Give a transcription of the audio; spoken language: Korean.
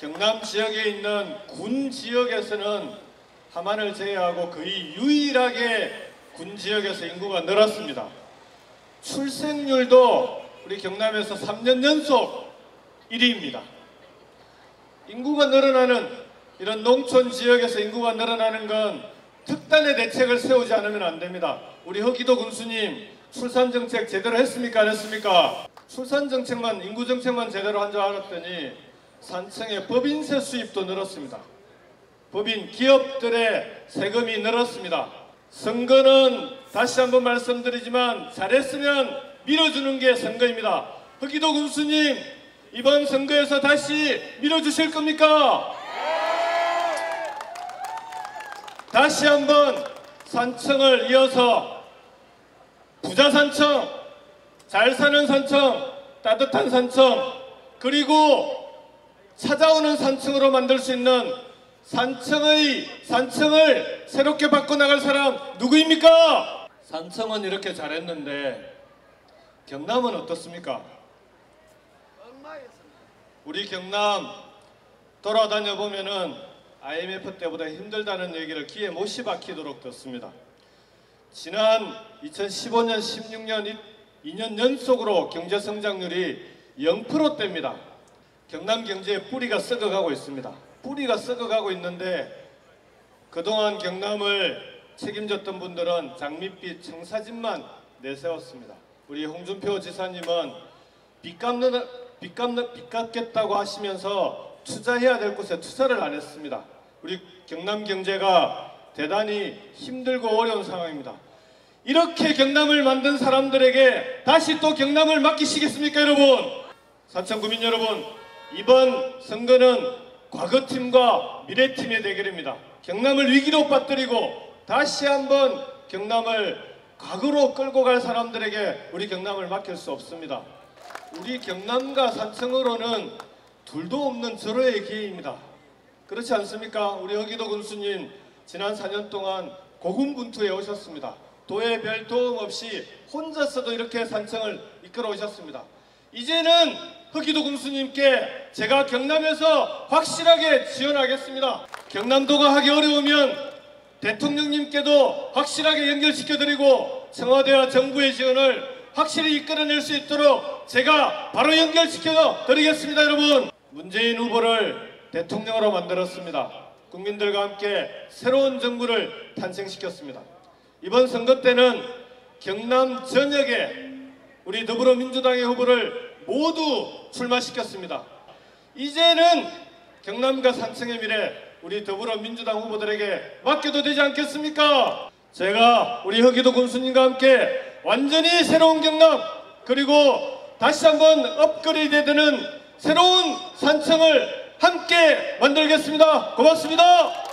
경남 지역에 있는 군 지역에서는 함안을 제외하고 거의 유일하게 군 지역에서 인구가 늘었습니다. 출생률도 우리 경남에서 3년 연속 1위입니다. 인구가 늘어나는 이런 농촌 지역에서 인구가 늘어나는 건 특단의 대책을 세우지 않으면 안 됩니다. 우리 허기도 군수님 출산 정책 제대로 했습니까? 안 했습니까? 출산 정책만 인구 정책만 제대로 한 줄 알았더니 산청의 법인세 수입도 늘었습니다. 법인 기업들의 세금이 늘었습니다. 선거는 다시 한번 말씀드리지만 잘했으면 밀어주는 게 선거입니다. 허기도 군수님 이번 선거에서 다시 밀어주실 겁니까? 다시 한번 산청을 이어서 부자 산청, 잘 사는 산청, 따뜻한 산청, 그리고 찾아오는 산청으로 만들 수 있는 산청의 산청을 새롭게 바꿔나갈 사람 누구입니까? 산청은 이렇게 잘했는데 경남은 어떻습니까? 우리 경남 돌아다녀 보면은 IMF 때보다 힘들다는 얘기를 귀에 못이 박히도록 듣습니다. 지난 2015년, 16년 2년 연속으로 경제 성장률이 0%대입니다. 경남 경제의 뿌리가 썩어가고 있습니다. 뿌리가 썩어가고 있는데 그동안 경남을 책임졌던 분들은 장밋빛 청사진만 내세웠습니다. 우리 홍준표 지사님은 빚 갚는 빚 갚는 빚 갚겠다고 하시면서 투자해야 될 곳에 투자를 안 했습니다. 우리 경남 경제가 대단히 힘들고 어려운 상황입니다. 이렇게 경남을 만든 사람들에게 다시 또 경남을 맡기시겠습니까, 여러분? 사천 구민 여러분, 이번 선거는 과거팀과 미래팀의 대결입니다. 경남을 위기로 빠뜨리고 다시 한번 경남을 과거로 끌고 갈 사람들에게 우리 경남을 맡길 수 없습니다. 우리 경남과 산청으로는 둘도 없는 절호의 기회입니다. 그렇지 않습니까? 우리 허기도 군수님 지난 4년 동안 고군분투에 오셨습니다. 도의 별 도움 없이 혼자서도 이렇게 산청을 이끌어 오셨습니다. 이제는 허기도 군수님께 제가 경남에서 확실하게 지원하겠습니다. 경남도가 하기 어려우면 대통령님께도 확실하게 연결시켜드리고 청와대와 정부의 지원을 확실히 이끌어낼 수 있도록 제가 바로 연결시켜 드리겠습니다 여러분. 문재인 후보를 대통령으로 만들었습니다. 국민들과 함께 새로운 정부를 탄생시켰습니다. 이번 선거 때는 경남 전역에 우리 더불어민주당의 후보를 모두 출마시켰습니다 이제는 경남과 산청의 미래 우리 더불어민주당 후보들에게 맡겨도 되지 않겠습니까? 제가 우리 허기도 군수님과 함께 완전히 새로운 경남 그리고 다시 한번 업그레이드 되는 새로운 산청을 함께 만들겠습니다. 고맙습니다.